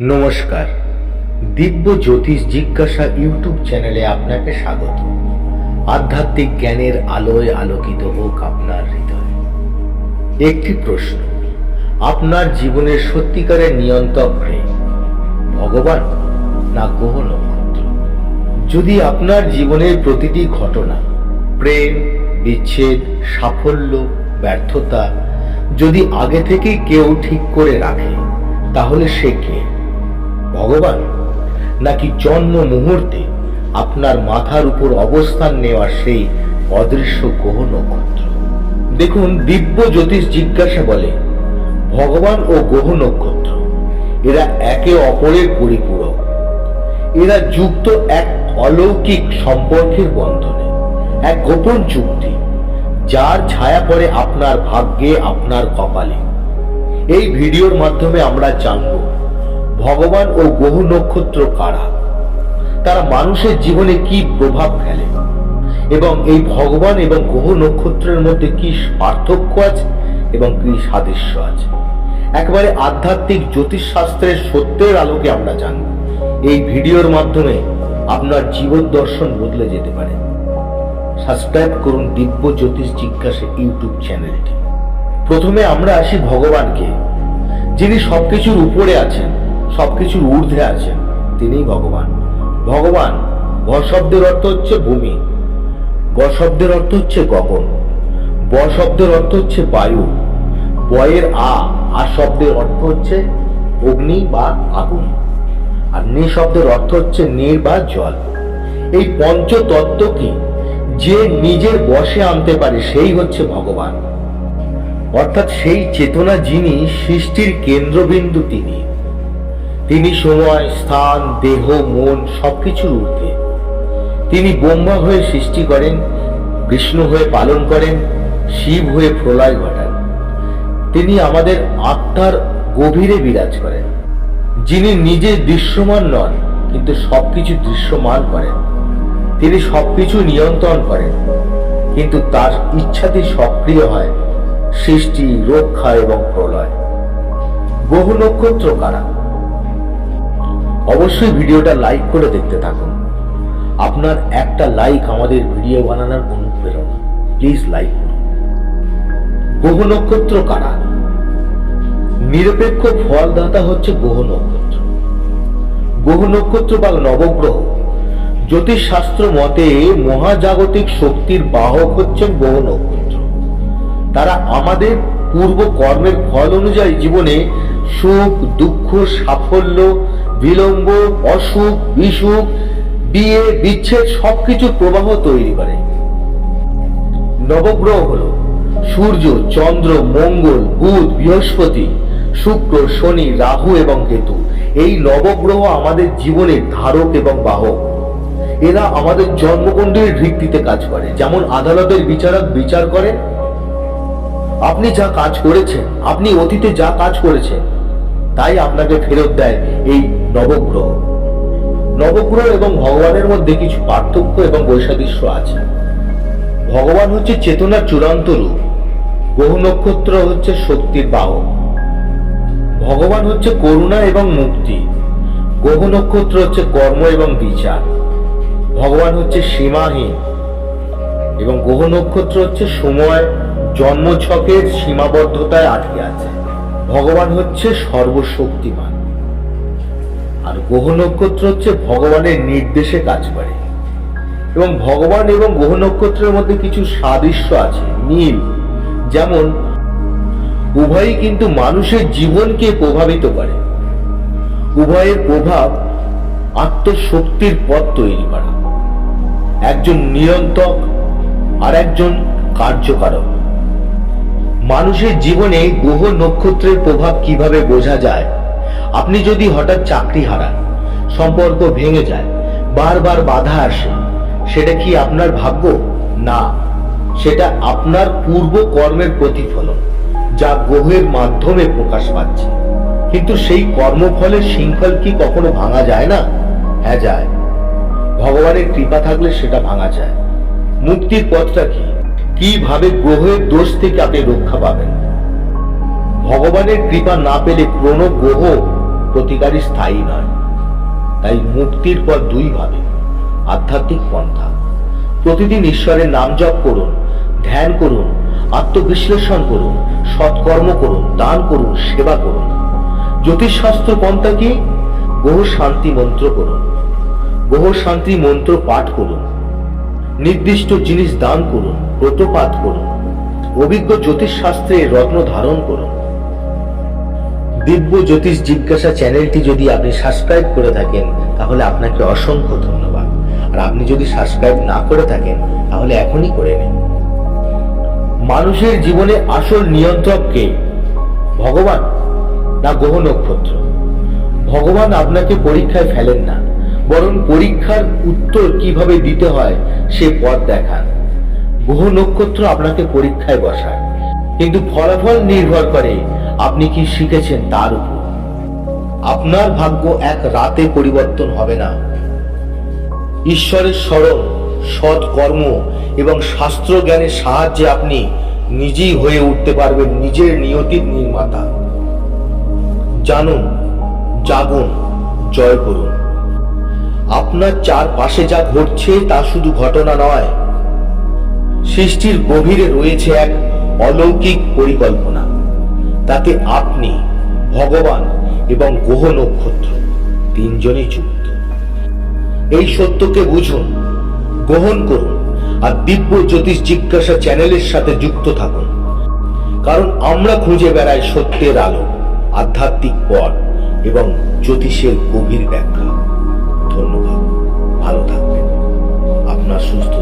নমস্কার। দিব্য জ্যোতিষ জিজ্ঞাসা ইউটিউব চ্যানেলে আপনাকে স্বাগত। আধ্যাত্মিক জ্ঞানের আলোয় আলোকিত হোক আপনার হৃদয়। একটি প্রশ্ন, আপনার জীবনের সত্যিকারের নিয়ন্ত্রক কে ভগবান না গ্রহ নক্ষত্র যদি আপনার জীবনের প্রতিটি ঘটনা, প্রেম, বিচ্ছেদ, সাফল্য, ব্যর্থতা, যদি আগে থেকে কেউ ঠিক করে রাখে, তাহলে সে কে? ভগবান? নাকি জন্ম মুহূর্তে আপনার মাথার উপর অবস্থান নেওয়া সেই অদৃশ্য গ্রহ নক্ষত্র? দেখুন, দিব্য জ্যোতিষ জিজ্ঞাসা বলে, ভগবান ও গ্রহ নক্ষত্র, এরা একে অপরের পরিপূরক। এরা যুক্ত এক অলৌকিক সম্পর্কের বন্ধনে, এক গোপন চুক্তি যার ছায়া পড়ে আপনার ভাগ্যে, আপনার কপালে। এই ভিডিওর মাধ্যমে আমরা জানব ভগবান ও গ্রহ নক্ষত্র কারা? তারা মানুষের জীবনে কি প্রভাব ফেলে? এবং এই ভগবান এবং গ্রহ নক্ষত্রের মধ্যে কি পার্থক্য আছে এবং কি সাদৃশ্য আছে? একবারে আধ্যাত্মিক জ্যোতিষশাস্ত্রের সত্যের আলোকে আমরা জানব। এই ভিডিওর মাধ্যমে আপনার জীবন দর্শন বদলে যেতে পারে। সাবস্ক্রাইব করুন দিব্য জ্যোতিষ জিজ্ঞাসা ইউটিউব চ্যানেলটি। প্রথমে আমরা আসি ভগবানকে, যিনি সবকিছুর উপরে আছেন। সবকিছুর ঊর্ধ্বে আছেন তিনিই ভগবান। ভগবান ভ শব্দের অর্থ হচ্ছে ভূমি। গ শব্দের অর্থ হচ্ছে গগন। ব শব্দের অর্থ হচ্ছে বায়ু। বয়ের আ আ শব্দের অর্থ হচ্ছে অগ্নি বা আগুন। আর নি শব্দের অর্থ হচ্ছে নীর বা জল। এই পঞ্চতত্ত্বকে যে নিজের বশে আনতে পারে, সেই হচ্ছে ভগবান। অর্থাৎ সেই চেতনা যিনি, সৃষ্টির কেন্দ্রবিন্দু তিনি। তিনি সময়, স্থান, দেহ, মন সবকিছুর ঊর্ধ্বে। তিনি ব্রহ্মা হয়ে সৃষ্টি করেন বিষ্ণু হয়ে পালন করেন, শিব হয়ে প্রলয় ঘটান। তিনি আমাদের আত্মার গভীরে বিরাজ করেন। যিনি নিজে দৃশ্যমান নন, কিন্তু সবকিছু দৃশ্যমান করেন। তিনি সবকিছু নিয়ন্ত্রণ করেন, কিন্তু তার ইচ্ছাতে সক্রিয় হয় সৃষ্টি, রক্ষা এবং প্রলয়। বহু নক্ষত্র কারা? অবশ্যই ভিডিওটা লাইক করে দেখতে থাকুন। আপনার একটা লাইক আমাদের ভিডিও বানানোর অনুপ্রেরণা। প্লিজ লাইক করুন। বহু নক্ষত্র কারা? নিরপেক্ষ ফলদাতা হচ্ছে গ্রহ নক্ষত্র। গ্রহ নক্ষত্র বা নবগ্রহ। জ্যোতিষশাস্ত্র মতে মহাজাগতিক শক্তির বাহক হচ্ছেন গ্রহ নক্ষত্র। তারা আমাদের পূর্ব কর্মের ফল অনুযায়ী জীবনে সুখ, দুঃখ, সাফল্য বিলম্ব, অসুখ, বিসুখ, বিয়ে, বিচ্ছেদ, সবকিছুর প্রবাহ তৈরি করে। নবগ্রহ হল সূর্য, চন্দ্র, মঙ্গল, বুধ, বৃহস্পতি, শুক্র, শনি, রাহু এবং কেতু। এই নবগ্রহ আমাদের জীবনের ধারক এবং বাহক। এরা আমাদের জন্মকুণ্ডলীর ভিত্তিতে কাজ করে। যেমন আদালতের বিচারক বিচার করেন, আপনি যা কাজ করেছেন, আপনি অতীতে যা কাজ করেছেন, তাই আপনাকে ফেরত দেয় এই নবগ্রহ। নবগ্রহ এবং ভগবানের মধ্যে কিছু পার্থক্য এবং বৈসাদৃশ্য আছে। ভগবান হচ্ছে চেতনার চূড়ান্ত রূপ। বহু নক্ষত্র হচ্ছে শক্তির বাহক। ভগবান হচ্ছে করুণা এবং মুক্তি। বহু নক্ষত্র হচ্ছে কর্ম এবং বিচার। ভগবান হচ্ছে সীমাহীন এবং গ্রহ নক্ষত্র হচ্ছে সময়, জন্মছকের সীমাবদ্ধতায় আটকে আছে। ভগবান হচ্ছে সর্বশক্তিমান। আর গ্রহ নক্ষত্র হচ্ছে ভগবানের নির্দেশে কাজ করে। এবং ভগবান এবং গ্রহ নক্ষত্রের মধ্যে কিছু সাদৃশ্য আছে, মিল। যেমন, উভয়ই কিন্তু মানুষের জীবনকে প্রভাবিত করে। উভয়ের প্রভাব আত্মশক্তির পথ তৈরি করা। একজন নিয়ন্ত্রক আর একজন কার্যকারক। মানুষের জীবনে গ্রহ নক্ষত্রের প্রভাব কীভাবে বোঝা যায় আপনি যদি হঠাৎ চাকরি হারান, সম্পর্ক ভেঙে যায়, বারবার বাধা আসে, সেটা কি আপনার ভাগ্য? না, সেটা আপনার পূর্ব কর্মের প্রতিফলন, যা গ্রহের মাধ্যমে প্রকাশ পাচ্ছে। কিন্তু সেই কর্মফলের শৃঙ্খল কি কখনো ভাঙা যায় না? হ্যাঁ যায়। ভগবানের কৃপা থাকলে সেটা ভাঙা যায়। মুক্তির পথটা কি? কীভাবে গ্রহের দোষ থেকে আপনি রক্ষা পাবেন? ভগবানের কৃপা না পেলে কোনো গ্রহ প্রতিকারই স্থায়ী নয়। তাই মুক্তির পর দুই ভাবে। আধ্যাত্মিক পন্থা। প্রতিদিন ঈশ্বরের নাম জপ করুন, ধ্যান করুন, আত্মবিশ্লেষণ করুন, সৎকর্ম করুন, দান করুন, সেবা করুন। জ্যোতিষশাস্ত্র পন্থা কি? বহু শান্তি মন্ত্র করুন। বহু শান্তি মন্ত্র পাঠ করুন। নির্দিষ্ট জিনিস দান করুন ব্রতপাত করুন। অভিজ্ঞ জ্যোতিষশাস্ত্রে রত্ন ধারণ করুন। দিব্য জ্যোতিষ জিজ্ঞাসা চ্যানেলটি যদি আপনি সাবস্ক্রাইব করে থাকেন, তাহলে আপনাকে অসংখ্য ধন্যবাদ। আর আপনি যদি সাবস্ক্রাইব না করে থাকেন, তাহলে এখনই করে নিন। মানুষের জীবনে আসল নিয়ন্ত্রক কে? ভগবান না গ্রহ নক্ষত্র ভগবান আপনাকে পরীক্ষায় ফেলেন না, বরং পরীক্ষার উত্তর কীভাবে দিতে হয়, সে পথ দেখান। গ্রহ নক্ষত্র আপনাকে পরীক্ষায় বসায়, কিন্তু ফলাফল নির্ভর করে আপনি কি শিখেছেন তার উপর? আপনার ভাগ্য এক রাতে পরিবর্তন হবে না। ঈশ্বরের স্মরণ, সৎ কর্ম এবং শাস্ত্র জ্ঞানের সাহায্যে আপনি নিজেই হয়ে উঠতে পারবেন নিজের নিয়তির নির্মাতা। জানুন, জাগুন, জয় করুন। আপনার চারপাশে যা ঘটছে তা শুধু ঘটনা নয়, সৃষ্টির গভীরে রয়েছে এক অলৌকিক পরিকল্পনা। তাতে আপনি, ভগবান এবং গ্রহ নক্ষত্র তিনজনই যুক্ত। এই সত্যকে বুঝুন, গ্রহণ করুন আর দিব্য জ্যোতিষ জিজ্ঞাসা চ্যানেলের সাথে যুক্ত থাকুন। কারণ আমরা খুঁজে বেড়াই সত্যের আলো, আধ্যাত্মিক পথ এবং জ্যোতিষের গভীর ব্যাখ্যা। ধন্যবাদ। ভালো থাকবেন। আপনার সুস্থতা